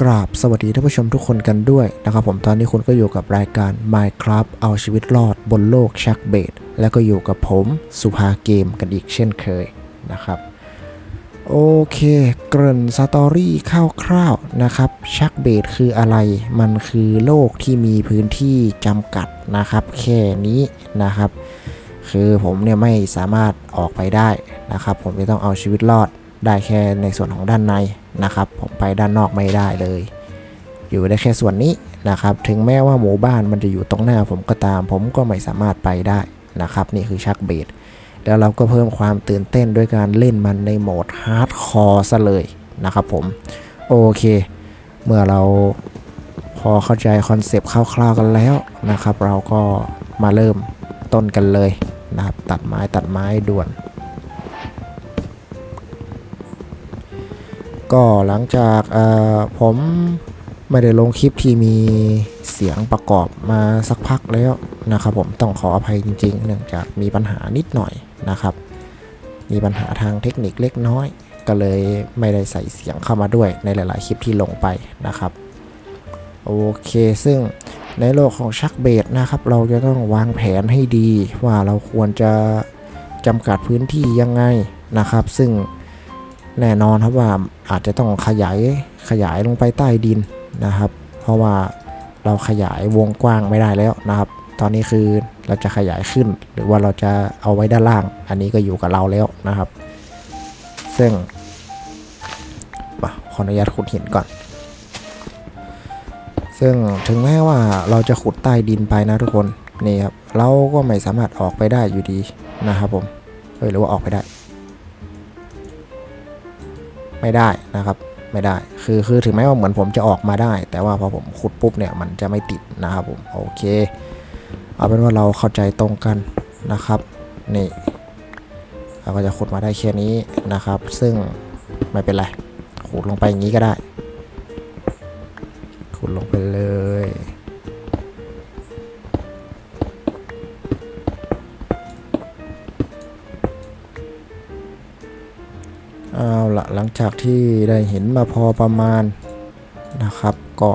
กราบสวัสดีท่านผู้ชมทุกคนกันด้วยนะครับผมตอนนี้คุณก็อยู่กับรายการ Minecraft เอาชีวิตรอดบนโลกชักเบดแล้วก็อยู่กับผมสุภาเกมกันอีกเช่นเคยนะครับ โอเค เกริ่นสตอรี่คร่าวๆนะครับชักเบดคืออะไร มันคือโลกที่มีพื้นที่จำกัดนะครับ แค่นี้นะครับ คือผมเนี่ยไม่สามารถออกไปได้นะครับ ผมจะต้องเอาชีวิตรอดได้แค่ในส่วนของด้านใน นะครับ ผมไปด้านนอกไม่ได้เลย อยู่ได้แค่ส่วนนี้นะครับ ถึงแม้ว่าหมู่บ้านมันจะอยู่ตรงหน้าผมก็ตาม ผมก็ไม่สามารถไปได้นะครับ นี่คือชักเบดแล้วเราก็เพิ่มความตื่นเต้นด้วยการเล่นมันในโหมดฮาร์ดคอร์ซะเลยนะครับผม โอเค เมื่อเราพอเข้าใจคอนเซปต์คร่าวๆกันแล้วนะครับ เราก็มาเริ่มต้นกันเลยนะครับ ตัดไม้ตัดไม้ด่วน ก็หลังจากเอ่อผมไม่ได้ลงคลิปที่มีเสียงประกอบมาสักพักแล้วนะครับผมต้องขออภัยจริงๆ เนื่องจากมีปัญหานิดหน่อยนะครับ มีปัญหาทางเทคนิคเล็กน้อย ก็เลยไม่ได้ใส่เสียงเข้ามาด้วยในหลาย ๆ คลิปที่ลงไปนะครับโอเคซึ่งในโลกของชักเบดนะครับ เราจะต้องวางแผนให้ดีว่าเราควรจะจำกัดพื้นที่ยังไงนะครับ ซึ่ง แน่นอนครับว่าอาจจะต้องขยายขยายลงไปใต้ดินนะครับ เพราะว่าเราขยายวงกว้างไม่ได้แล้วนะครับ ตอนนี้คือเราจะขยายขึ้น หรือว่าเราจะเอาไว้ด้านล่าง อันนี้ก็อยู่กับเราแล้วนะครับ ซึ่งขออนุญาตขุดหินก่อน ซึ่งถึงแม้ว่าเราจะขุดใต้ดินไปนะทุกคนนี่ครับเราก็ไม่สามารถออกไปได้อยู่ดีนะครับผมเอ้ยหรือว่าออกไปได้ ไม่ได้นะครับไม่ได้ คือคือถึงแม้ว่าเหมือนผมจะออกมาได้ แต่ว่าพอผมขุดปุ๊บเนี่ยมันจะไม่ติดนะครับผมโอเค เอาเป็นว่าเราเข้าใจตรงกันนะครับนี่เราก็จะขุดมาได้แค่นี้นะครับ ซึ่งไม่เป็นไรขุดลงไปอย่างนี้ก็ได้ขุดลงไปเลย เอาละหลังจากที่ได้เห็นมาพอประมาณนะครับ ก็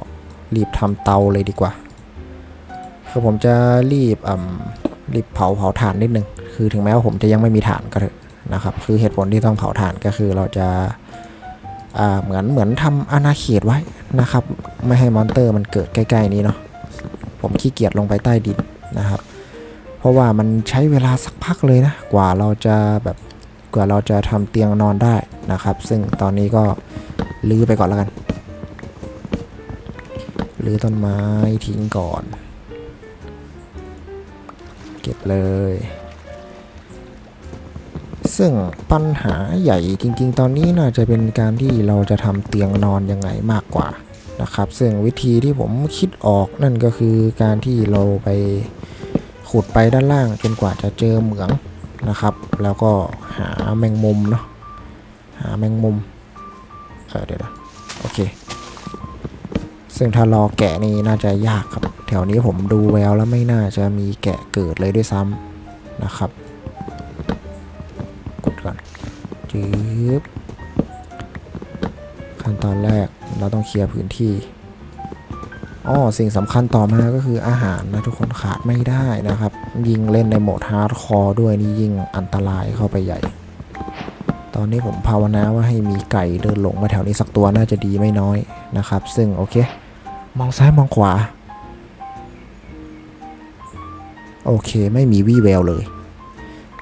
รีบทำเตาเลยดีกว่า คือผมจะรีบอ่ำรีบเผาเผาถ่านนิดนึง คือถึงแม้ว่าผมจะยังไม่มีถ่านก็เถอะนะครับ คือเหตุผลที่ต้องเผาถ่านก็คือเราจะอ่าเหมือนเหมือนทำอาณาเขตไว้นะครับ ไม่ให้มอนเตอร์มันเกิดใกล้ ๆ นี้เนาะผมขี้เกียจลงไปใต้ดินนะครับ เพราะว่ามันใช้เวลาสักพักเลยนะ กว่าเราจะแบบ กว่าเราจะทำเตียงนอนได้นะครับ ซึ่งตอนนี้ก็ลื้อไปก่อนแล้วกันลื้อต้นไม้ทิ้งก่อน เก็บเลย ซึ่งปัญหาใหญ่จริง ๆ ตอนนี้น่าจะเป็นการที่เราจะทำเตียงนอนยังไงมากกว่านะครับ ซึ่งวิธีที่ผมคิดออกนั่นก็คือการที่เราไปขุดไปด้านล่างจนกว่าจะเจอเหมือง นะครับ แล้วก็หาแมงมุมเนาะหาแมงมุมเออเดี๋ยวนะโอเค ซึ่งถ้ารอแกะนี่น่าจะยากครับ แถวนี้ผมดูแววแล้วไม่น่าจะมีแกะเกิดเลยด้วยซ้ำนะครับ กดก่อนจืบขั้นตอนแรกเราต้องเคลียร์พื้นที่ อ๋อสิ่งสำคัญต่อมาก็คืออาหารนะทุกคนขาดไม่ได้นะครับ ยิงเล่นในโหมดฮาร์ดคอร์ด้วยนี่ยิ่งอันตรายเข้าไปใหญ่ ตอนนี้ผมภาวนาว่าให้มีไก่เดินหลงมาแถวนี้สักตัวน่าจะดีไม่น้อยนะครับ ซึ่งโอเค มองซ้ายมองขวา โอเคไม่มีวี่แววเลย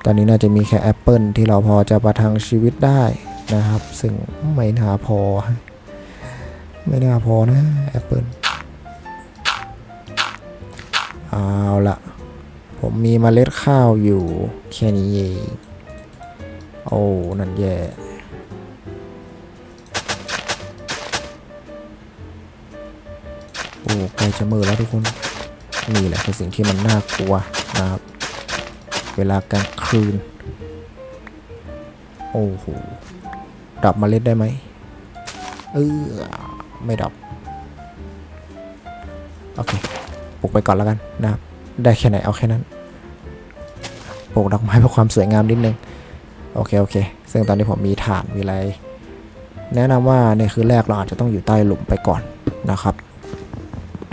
ตอนนี้น่าจะมีแค่แอปเปิลที่เราพอจะประทังชีวิตได้นะครับ ซึ่งไม่น่าพอ ไม่น่าพอนะแอปเปิล เอาละผมมีเมล็ดข้าวอยู่แค่นี้เองโอ้นั่นแย่โอ้ใกล้จะมือแล้วทุกคนนี่แหละคือสิ่งที่มันน่ากลัวนะครับ เวลากลางคืน โอ้โหดับเมล็ดได้ไหมเออไม่ดับ โอเค ปลูกไปก่อนแล้วกันนะครับได้แค่ไหนเอาแค่นั้นปลูกดอกไม้เพื่อความสวยงามนิดนึงโอเคโอเค ซึ่งตอนนี้ผมมีฐานมีอะไร แนะนำว่าในคืนแรกเราอาจจะต้องอยู่ใต้หลุมไปก่อนนะครับ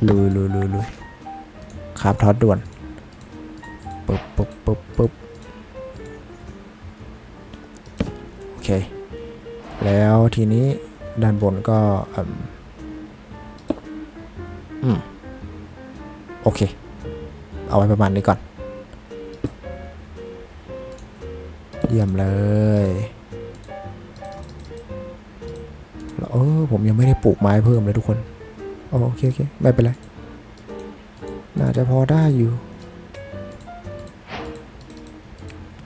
ลุยลุยลุยลุยครับทอดด่วนปึ๊บปึ๊บปึ๊บปึ๊บโอเค แล้วทีนี้ด้านบนก็อืม โอเค เอาไว้ประมาณนี้ก่อน เยี่ยมเลยเออผมยังไม่ได้ปลูกไม้เพิ่มเลยทุกคนอ๋อโอเคโอเคไม่เป็นไร น่าจะพอได้อยู่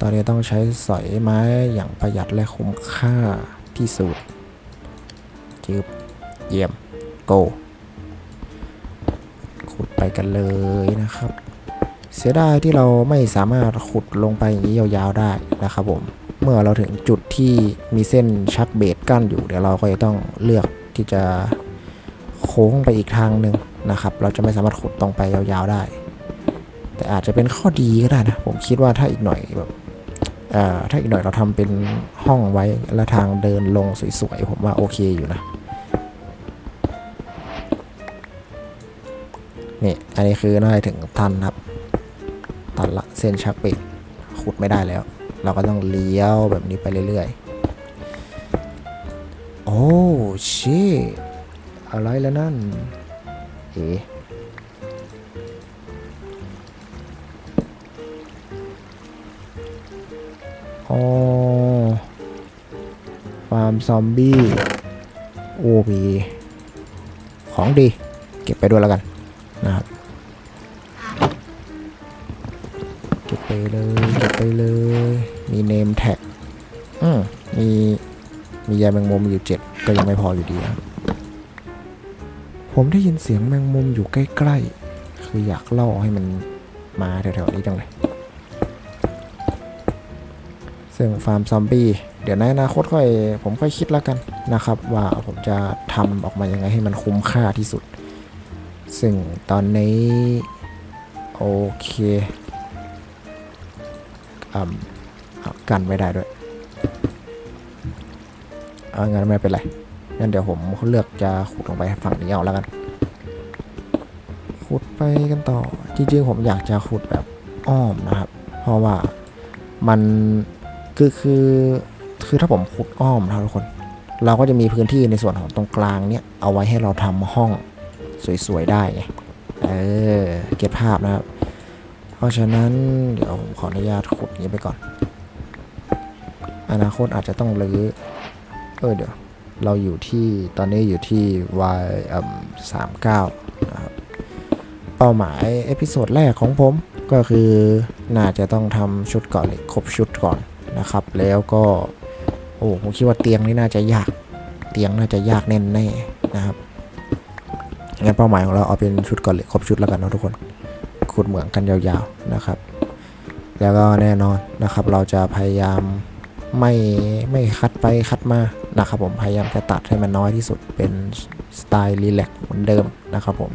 ตอนนี้ต้องใช้สอยไม้อย่างประหยัดและคุ้มค่าที่สุดจืบเยี่ยมโไปกันเลยนะครับ เสียดายที่เราไม่สามารถขุดลงไปอย่างนี้ยาวๆได้นะครับผมเมื่อเราถึงจุดที่มีเส้นชักเบสกั้นอยู่เดี๋ยวเราก็จะต้องเลือกที่จะโค้งไปอีกทางหนึ่งนะครับ เราจะไม่สามารถขุดตรงไปยาวๆได้ แต่อาจจะเป็นข้อดีก็ได้นะผมคิดว่าถ้าอีกหน่อยแบบถ้าอีกหน่อยเราทำเป็นห้องไว้และทางเดินลงสวยๆผมว่าโอเคอยู่นะ นี่อันนี้คือน่าจะถึงตันครับตันละเส้นชักเบรกขุดไม่ได้แล้ว เราก็ต้องเลี้ยวแบบนี้ไปเรื่อยๆ โอ้ชิอะไรแล้วนั่นเอ๋อ๋อฟาร์มซอมบี้ โอ้มีของดี เก็บไปด้วยแล้วกัน นะครับเก็บไปเลยเก็บไปเลย มีเนมแท็กอืมมีมียาแมงมุมอยู่เจ็ดก็ยังไม่พออยู่ดีนะผมได้ยินเสียงแมงมุมอยู่ใกล้ๆ คืออยากล่อให้มันมาแถวๆนี้จังเลยซึ่งฟาร์มซอมบี้ เดี๋ยวในอนาคตค่อยผมค่อยคิดแล้วกันนะครับ ว่าผมจะทำออกมายังไงให้มันคุ้มค่าที่สุด ซึ่งตอนนี้ โอเคอืมกันไม่ได้ด้วย เอางั้นไม่เป็นไรงั้นเดี๋ยวผมเลือกจะขุดลงไปฝั่งนี้เอาแล้วกัน ขุดไปกันต่อ จริงๆผมอยากจะขุดแบบอ้อมนะครับ เพราะว่ามันคือคือคือถ้าผมขุดอ้อมนะทุกคน เราก็จะมีพื้นที่ในส่วนของตรงกลางเนี่ยเอาไว้ให้เราทำห้อง สวยๆได้ไงเออเก็บภาพนะครับ เพราะฉะนั้นเดี๋ยวผมขออนุญาตขุดนี้ไปก่อน อนาคตอาจจะต้องรื้อเออเดี๋ยวเราอยู่ที่ตอนนี้อยู่ที่ y สามเก้านะครับเป้าหมายเอพิโซดแรกของผมก็คือน่าจะต้องทำชุดเกาะเล็กครบชุดก่อนนะครับ แล้วก็ โอ้ผมคิดว่าเตียงนี่น่าจะยาก เตียงน่าจะยากแน่แน่ๆนะครับ งั้นเป้าหมายของเราเอาเป็นชุดก่อนเลยครบชุดแล้วกันนะทุกคนขุดเหมืองกันยาวๆนะครับ แล้วก็แน่นอนนะครับ เราจะพยายามไม่ไม่คัดไปคัดมานะครับ ผมพยายามจะตัดให้มันน้อยที่สุดเป็นสไตล์รีแลกเหมือนเดิมนะครับผม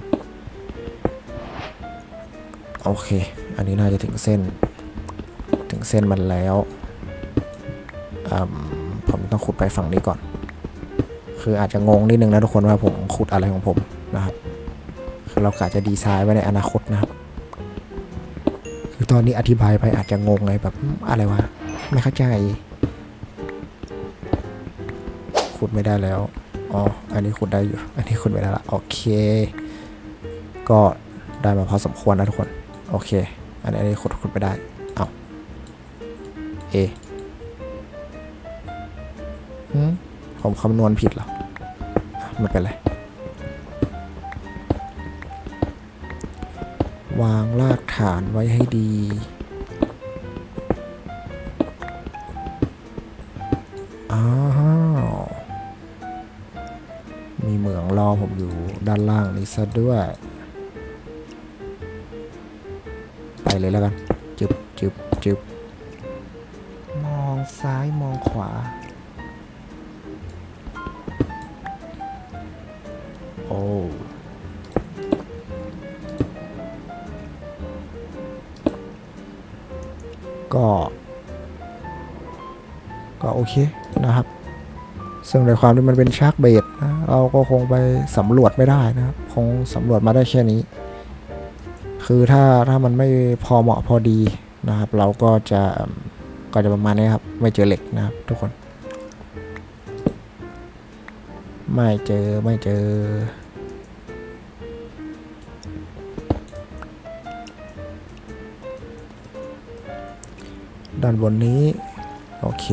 โอเค อันนี้น่าจะถึงเส้น ถึงเส้นมันแล้วอืมผมต้องขุดไปฝั่งนี้ก่อน คืออาจจะงงนิดนึงนะทุกคนว่าผมขุดอะไรของผม นะครับคือเรากะจะดีไซน์ไว้ในอนาคตนะครับคือตอนนี้อธิบายไปอาจจะงงเลยแบบอืมอะไรวะไม่เข้าใจขุดไม่ได้แล้วอ๋ออันนี้ขุดได้อยู่ อันนี้ขุดไม่ได้ละโอเค ก็ได้มาพอสมควรนะทุกคน โอเค อันนี้อันนี้ขุดขุดไปได้ เอาเอหืมผมคำนวณผิดเหรออะไม่เป็นไร วางรากฐานไว้ให้ดี อ้าว มีเหมืองรอผมอยู่ด้านล่างนี้ซะด้วย ไปเลยแล้วกัน จึบจึบจึบมองซ้ายมองขวา โอเคนะครับ ซึ่งในความที่มันเป็นชาร์กเบดนะเราก็คงไปสำรวจไม่ได้นะครับ คงสำรวจมาได้แค่นี้ คือถ้าถ้ามันไม่พอเหมาะพอดีนะครับ เราก็จะก็จะประมาณนี้ครับ ไม่เจอเหล็กนะครับ ทุกคน ไม่เจอไม่เจอด้านบนนี้ โอเค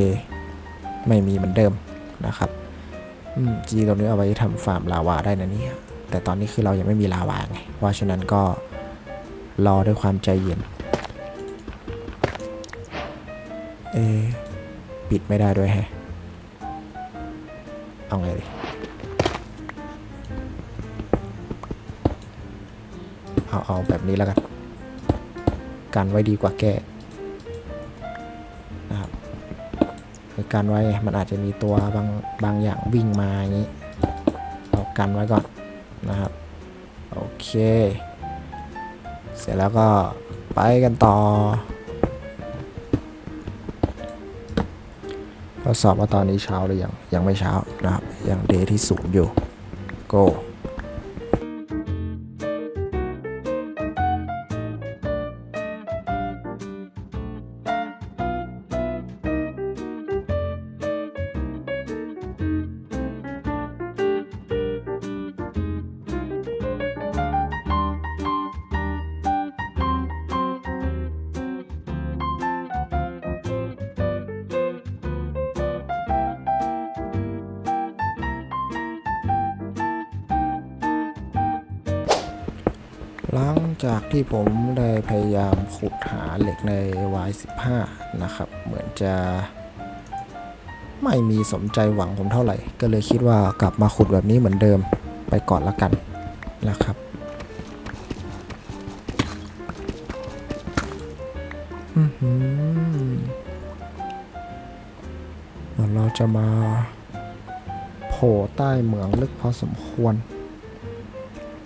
ไม่มีเหมือนเดิมนะครับจีตรงนี้เอาไว้ทำฟาร์มลาวาได้นะเนี่ยแต่ตอนนี้คือเรายังไม่มีลาวาไง เพราะฉะนั้นก็รอด้วยความใจเย็น เอะปิดไม่ได้ด้วยแฮะ เอาไงดีเอาเอาแบบนี้แล้วกัน กันไว้ดีกว่าแก้ กันไว้ มันอาจจะมีตัวบางบางอย่างวิ่งมาอย่างนี้เอากันไว้ก่อนนะครับ โอเค เสร็จแล้วก็ไปกันต่อทดสอบว่าตอนนี้เช้าหรือยัง ยังไม่เช้านะครับ ยังเดย์ที่ศูนย์อยู่ go ผมได้พยายามขุดหาเหล็กใน Y15 นะครับ เหมือนจะไม่มีสมใจหวังผมเท่าไหร่ ก็เลยคิดว่ากลับมาขุดแบบนี้เหมือนเดิมไปก่อนละกันนะครับอือหือเหมือนเราจะมาโผล่ใต้เหมืองลึกพอสมควร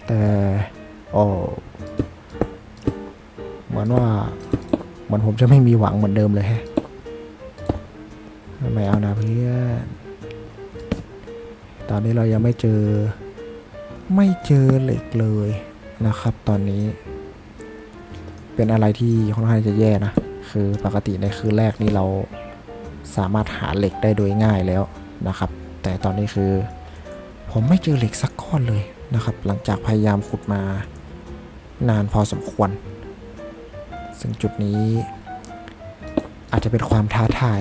แต่ โอ้ มือนว่า เหมือนผมจะไม่มีหวังเหมือนเดิมเลยแฮะไม่เอานะเพื่อนตอนนี้เรายังไม่เจอ ไม่เจอเหล็กเลยนะครับ ตอนนี้ เป็นอะไรที่ค่อนข้างจะแย่นะ คือปกติในคืนแรกนี่เราสามารถหาเหล็กได้โดยง่ายแล้วนะครับ แต่ตอนนี้คือ ผมไม่เจอเหล็กสักก้อนเลยนะครับ หลังจากพยายามขุดมานานพอสมควร ซึ่งจุดนี้ อาจจะเป็นความท้าทาย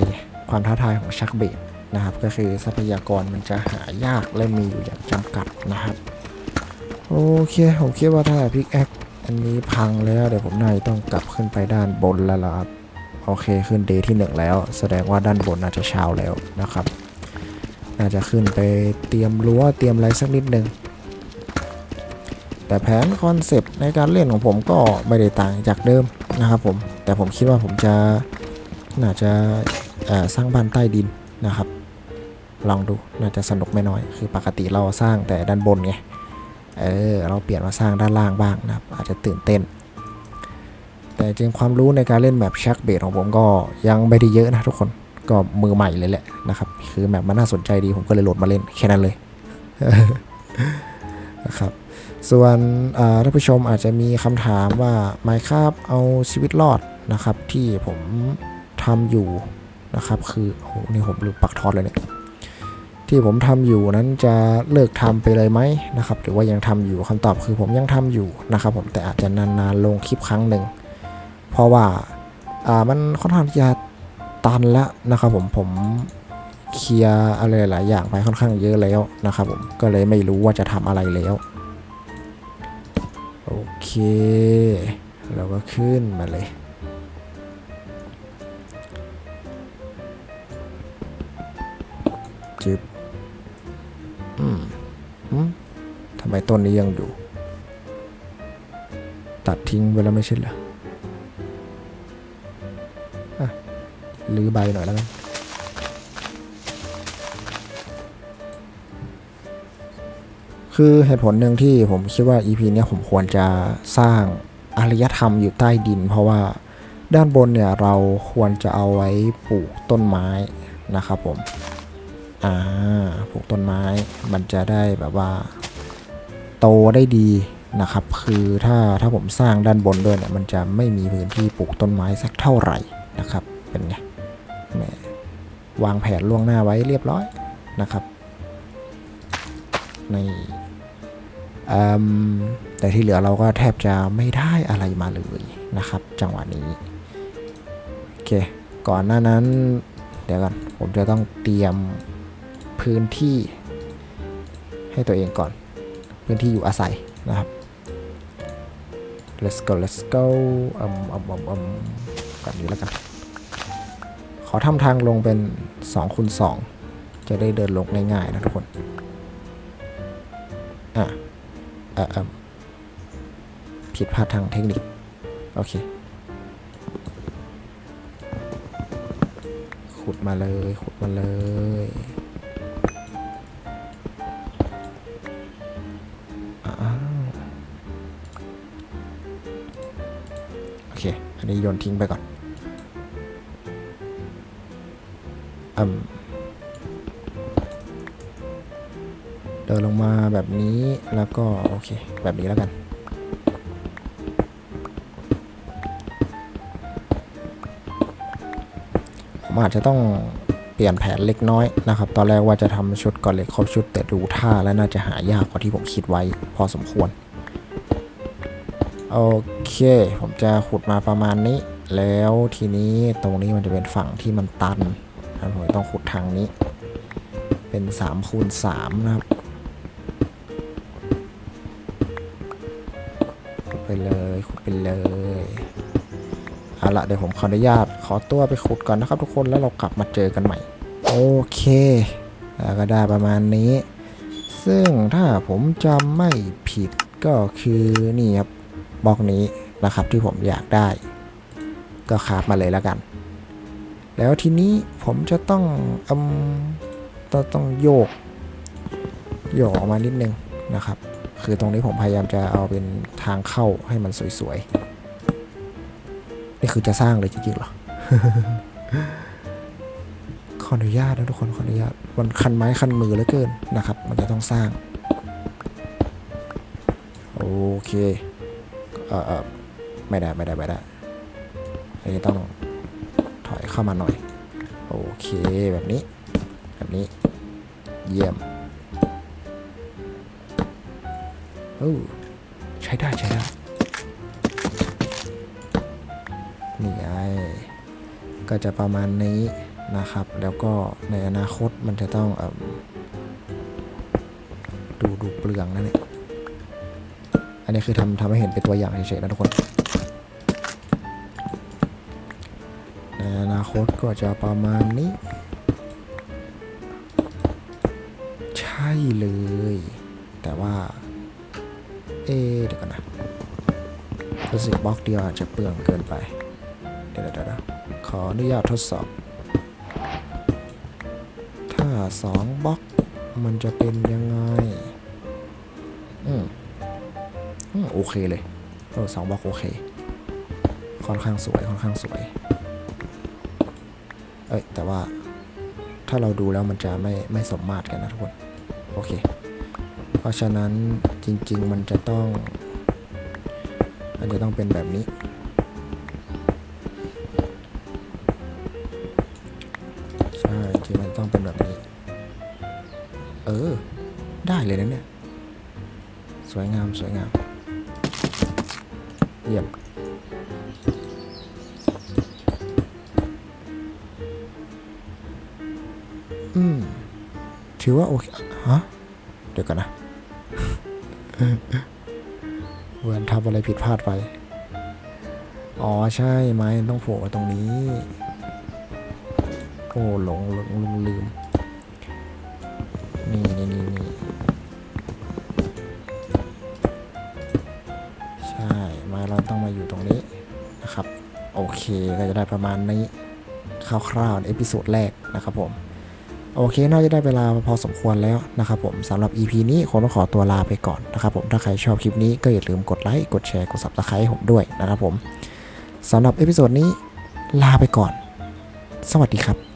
ความท้าทายของชักเบดนะครับ ก็คือทรัพยากรมันจะหายากและมีอยู่อย่างจำกัดนะครับ โอเค ผมคิดว่าถ้าพิกแอคอันนี้พังแล้ว เดี๋ยวผมน่าจะต้องกลับขึ้นไปด้านบนแล้วล่ะครับ โอเคขึ้นเดย์ที่หนึ่งแล้ว แสดงว่าด้านบนน่าจะเช้าแล้วนะครับ น่าจะขึ้นไปเตรียมรั้วเตรียมอะไรสักนิดนึงแต่แผนคอนเซปต์ในการเล่นของผมก็ไม่ได้ต่างจากเดิม นะครับผมแต่ผมคิดว่าผมจะน่าจะสร้างบ้านใต้ดินนะครับ ลองดูน่าจะสนุกไม่น้อย คือปกติเราสร้างแต่ด้านบนไงเออเราเปลี่ยนมาสร้างด้านล่างบ้างนะครับ อาจจะตื่นเต้น แต่จริงความรู้ในการเล่นแบบชักเบสของผมก็ยังไม่ได้เยอะนะทุกคนก็มือใหม่เลยแหละนะครับ คือแบบมันน่าสนใจดีผมก็เลยโหลดมาเล่นแค่นั้นเลยนะครับ ส่วนท่านผู้ชมอาจจะมีคำถามว่า Minecraft เอาชีวิตรอดนะครับ ที่ผมทำอยู่นะครับ คือโอ้โหนี่ผมลืมปักทอดเลยเนี่ยที่ผมทำอยู่นั้นจะเลิกทำไปเลยไหมนะครับ หรือว่ายังทำอยู่คำตอบคือผมยังทำอยู่นะครับ ผมแต่อาจจะนานๆลงคลิปครั้งหนึ่งเพราะว่ามันค่อนข้างจะตันแล้วนะครับผมผมเคลียร์อะไรหลายอย่างไปค่อนข้างเยอะแล้วนะครับผมก็เลยไม่รู้ว่าจะทำอะไรแล้ว โอเค เราก็ขึ้นมาเลยจึบอืมอืมทำไมต้นนี้ยังอยู่ ตัดทิ้งไปแล้วไม่ใช่เหรออะลื้อใบหน่อยแล้วกัน คือเหตุผลหนึ่งที่ผมคิดว่า EP เนี้ยผมควรจะสร้างอารยธรรมอยู่ใต้ดิน เพราะว่าด้านบนเนี่ยเราควรจะเอาไว้ปลูกต้นไม้นะครับผม อ่า ปลูกต้นไม้ มันจะได้แบบว่า โตได้ดีนะครับ คือถ้าถ้าผมสร้างด้านบนด้วยเนี่ยมันจะไม่มีพื้นที่ปลูกต้นไม้สักเท่าไหร่นะครับ เป็นไงแหมวางแผนล่วงหน้าไว้เรียบร้อยนะครับใน แต่ที่เหลือเราก็แทบจะไม่ได้อะไรมาเลยนะครับ จังหวะนี้ โอเค ก่อนหน้านั้น เดี๋ยวก่อนผมจะต้องเตรียมพื้นที่ให้ตัวเองก่อน พื้นที่อยู่อาศัยนะครับ let's go let's go อืมอืมอืมอืมก่อนนี้แล้วกัน ขอทำทางลงเป็น2คูณ2จะได้เดินลงง่ายๆนะทุกคน อะ อ่อผิดพลาดทางเทคนิค โอเค ขุดมาเลย ขุดมาเลยอ้าวโอเค อันนี้โยนทิ้งไปก่อนอืม เดินลงมาแบบนี้แล้วก็โอเค แบบนี้แล้วกัน ผมอาจจะต้องเปลี่ยนแผนเล็กน้อยนะครับ ตอนแรกว่าจะทำชุดก่อนเล็กครบชุด แต่ดูท่าแล้วน่าจะหายากกว่าที่ผมคิดไว้พอสมควร โอเค ผมจะขุดมาประมาณนี้ แล้วทีนี้ตรงนี้มันจะเป็นฝั่งที่มันตันผมต้องขุดทางนี้เป็น3คูณ3นะครับ ขุดไปเลยเอาละเดี๋ยวผมขออนุญาตขอตัวไปขุดก่อนนะครับทุกคนแล้วเรากลับมาเจอกันใหม่ โอเคก็ได้ประมาณนี้ ซึ่งถ้าผมจำไม่ผิดก็คือนี่ครับบล็อกนี้นะครับที่ผมอยากได้ ก็คาฟมาเลยแล้วกัน แล้วทีนี้ผมจะต้องอืมต้องต้องโยกโยกออกมานิดนึงนะครับ คือตรงนี้ผมพยายามจะเอาเป็นทางเข้าให้มันสวยๆ นี่คือจะสร้างเลยจริงๆหรอ ขออนุญาตนะทุกคนขออนุญาตมันคันไม้คันมือเหลือเกินนะครับ มันจะต้องสร้าง โอเค เออเออไม่ได้ไม่ได้ไม่ได้อันนี้ต้องถอยเข้ามาหน่อย โอเคแบบนี้ แบบนี้ เยี่ยม โอ้ใช้ได้ใช้ได้ นี่ไงก็จะประมาณนี้นะครับ แล้วก็ในอนาคตมันจะต้องอดูดูเปลืองนะเนี่ยอันนี้คือทำทำให้เห็นเป็นตัวอย่างเฉยๆนะทุกคน ในอนาคตก็จะประมาณนี้ ใช่เลย แต่ว่า เอเดี๋ยวกันนะรู้สึกบล็อกเดียวอาจจะเปลืองเกินไปเดี๋ยวเดี๋ยวเดี๋ยวขออนุญาตทดสอบ ถ้าสองบล็อกมันจะเป็นยังไง อืมอืมโอเคเลยเออสองบล็อกโอเค ค่อนข้างสวย ค่อนข้างสวย เอ้ย แต่ว่าถ้าเราดูแล้วมันจะไม่ไม่สมมาตรกันนะทุกคน โอเค เพราะฉะนั้นจริง ๆ มันจะต้องมันจะต้องเป็นแบบนี้ ใช่จริงมันต้องเป็นแบบนี้ เออ ได้เลยนะเนี่ย สวยงามสวยงามเยี่ยมอืมถือว่าโอเคฮะาดไป อ๋อใช่ไม้ต้องโผล่ตรงนี้ โอ้หลงหลงลืมลืมนี่นี่นี่นี่ใช่ไม้เราต้องมาอยู่ตรงนี้นะครับ โอเคก็จะได้ประมาณนี้คร่าวๆในเอพิโซดแรกนะครับผม โอเค น่าจะได้เวลาพอสมควรแล้วนะครับผมสำหรับ EP นี้คงต้องขอตัวลาไปก่อนนะครับผมถ้าใครชอบคลิปนี้ก็อย่าลืมกดไลค์กดแชร์กด Subscribe ให้ผมด้วยนะครับผมสำหรับเอพิโซดนี้ลาไปก่อน สวัสดีครับ